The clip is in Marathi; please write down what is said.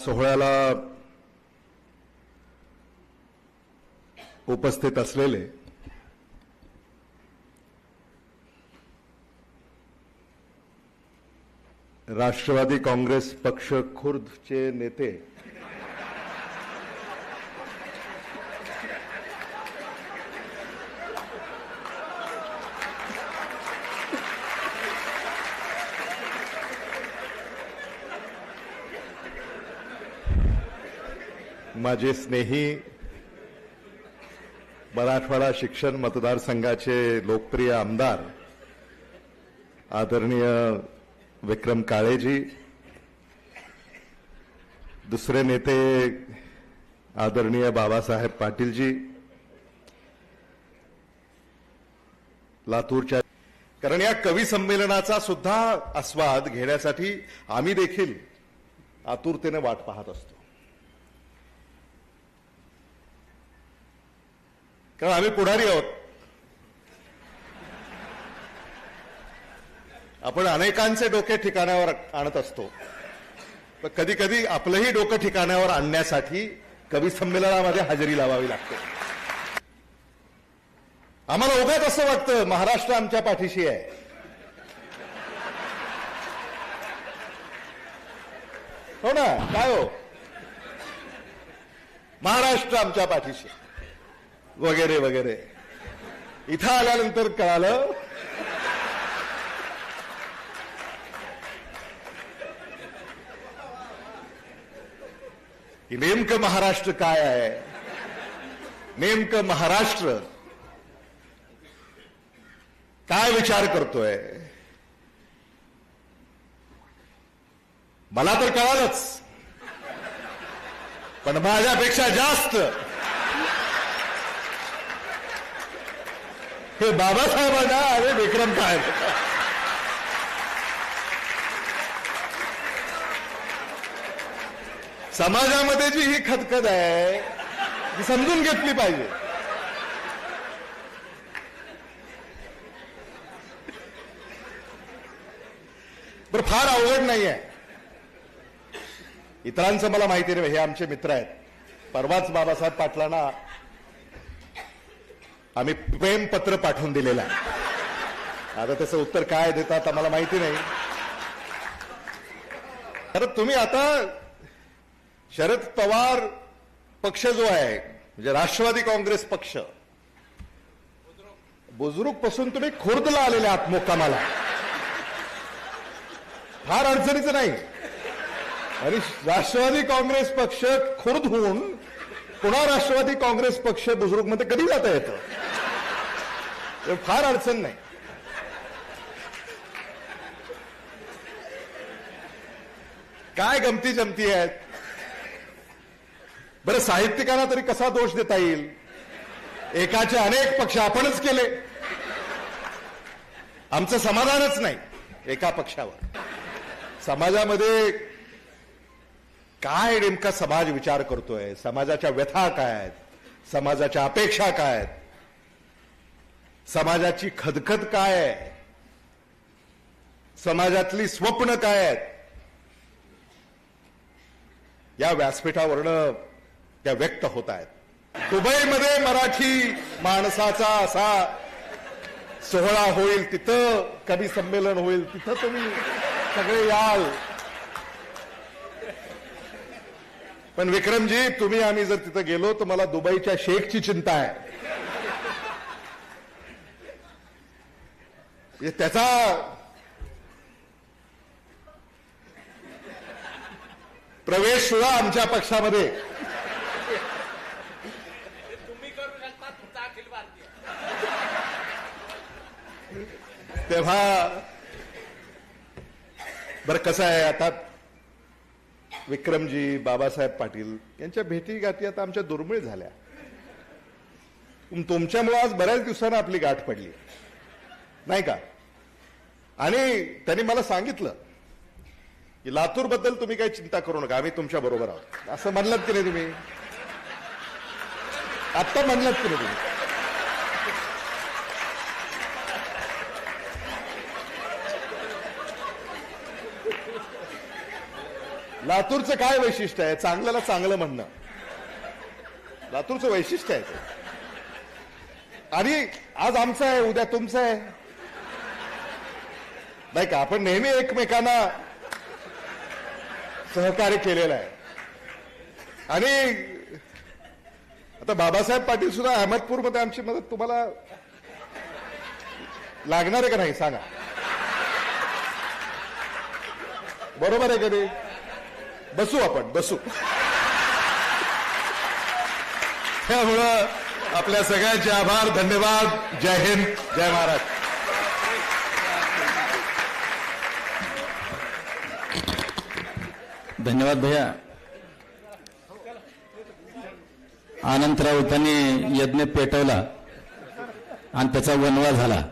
सोहळ्याला उपस्थित असलेले राष्ट्रवादी काँग्रेस पक्ष खुर्दचे नेते माझे स्नेही मराठवाडा शिक्षण मतदारसंघाचे लोकप्रिय आमदार आदरणीय विक्रम काळेजी दुसरे नेते आदरणीय बाबासाहेब पाटीलजी लातूरच्या कारण या कवी संमेलनाचा सुद्धा आस्वाद घेण्यासाठी आम्ही देखील आतुरतेने वाट पाहत असतो. कारण आम्ही पुढारी आहोत. आपण अनेकांचे डोके ठिकाणावर आणत असतो. पण कधी कधी आपलंही डोकं ठिकाणावर आणण्यासाठी कवी संमेलनामध्ये हजेरी लावावी लागते. आम्हाला उगाच असं वाटतं महाराष्ट्र आमच्या पाठीशी आहे. हो ना? काय हो? महाराष्ट्र आमच्या पाठीशी आहे. वगैरे वगैरे. इथं आल्यानंतर कळालं. की नेमकं महाराष्ट्र काय आहे? नेमकं महाराष्ट्र काय विचार करतोय? मला तर कळालंच. पण माझ्यापेक्षा जास्त हे बाबासाहेबांना अरे विक्रम काय? समाजामध्ये जी ही खदखद आहे ती समजून घेतली पाहिजे. बरं फार अवघड नाही आहे इतरांचं मला माहिती नाही हे आमचे मित्र आहेत. परवाच बाबासाहेब पाटलांना आम्ही प्रेमपत्र पाठवून दिलेलं आहे. आता त्याचं उत्तर काय देतात आम्हाला माहिती नाही. तर तुम्ही आता शरद पवार पक्ष जो आहे म्हणजे राष्ट्रवादी काँग्रेस पक्ष बुजुर्गपासून तुम्ही खुर्दला आलेले आहात मुक्कामाला. फार अडचणीचं नाही. आणि राष्ट्रवादी काँग्रेस पक्ष खुर्द होऊन पुन्हा राष्ट्रवादी काँग्रेस पक्ष बुजुर्गमध्ये कधी जाता येतं? फार अडचण नाही. काय गमती जमती आहेत? बरं साहित्यिकांना तरी कसा दोष देता येईल? एकाचे अनेक पक्ष आपणच केले. आमचं समाधानच नाही एका पक्षावर. समाजामध्ये काय नेमका समाज विचार करतोय? समाजाच्या व्यथा काय आहेत? समाजाच्या अपेक्षा काय आहेत? समाजाची खदखद काय आहे? समाजातली स्वप्न काय आहेत? या व्यासपीठावरनं त्या व्यक्त होत आहेत. दुबईमध्ये मराठी माणसाचा असा सोहळा होईल तिथं कवी संमेलन होईल तिथं तुम्ही सगळे याल. पण विक्रमजी तुम्ही आम्ही जर तिथं गेलो तर मला दुबईच्या शेखची चिंता आहे. म्हणजे त्याचा प्रवेश सुद्धा आमच्या पक्षामध्ये. तुम्ही करू शकता तुमचा अखिल भारतीय. तेव्हा बरं कसं आहे आता? विक्रमजी बाबासाहेब पाटील यांच्या भेटी गाठी आता आमच्या दुर्मिळ झाल्या. तुम- तुमच्यामुळं आज बऱ्याच दिवसानं आपली गाठ पडली. नाही का? आणि त्यांनी मला सांगितलं की लातूरबद्दल तुम्ही काही चिंता करू नका आम्ही तुमच्या बरोबर आहोत. असं म्हणलात की नाही तुम्ही? आत्ता म्हणलात की नाही तुम्ही? लातूरचं काय वैशिष्ट्य आहे? चांगल्याला चांगलं म्हणणं. लातूरचं वैशिष्ट्य आहे ते. आणि आज आमचं आहे उद्या तुमचं आहे. नाही का आपण नेहमी एकमेकांना सहकार्य केलेलं आहे. आणि आता बाबासाहेब पाटील सुद्धा अहमदपूरमध्ये आमची मदत तुम्हाला लागणार आहे का नाही सांगा. बरोबर आहे कधी बसू आपण बसू. त्यामुळं आपल्या सगळ्यांचे आभार धन्यवाद. जय हिंद जय महाराष्ट्र. धन्यवाद भैया। अनंत राऊतांनी यज्ञ पेटवला आणि त्याचा वनवा झाला.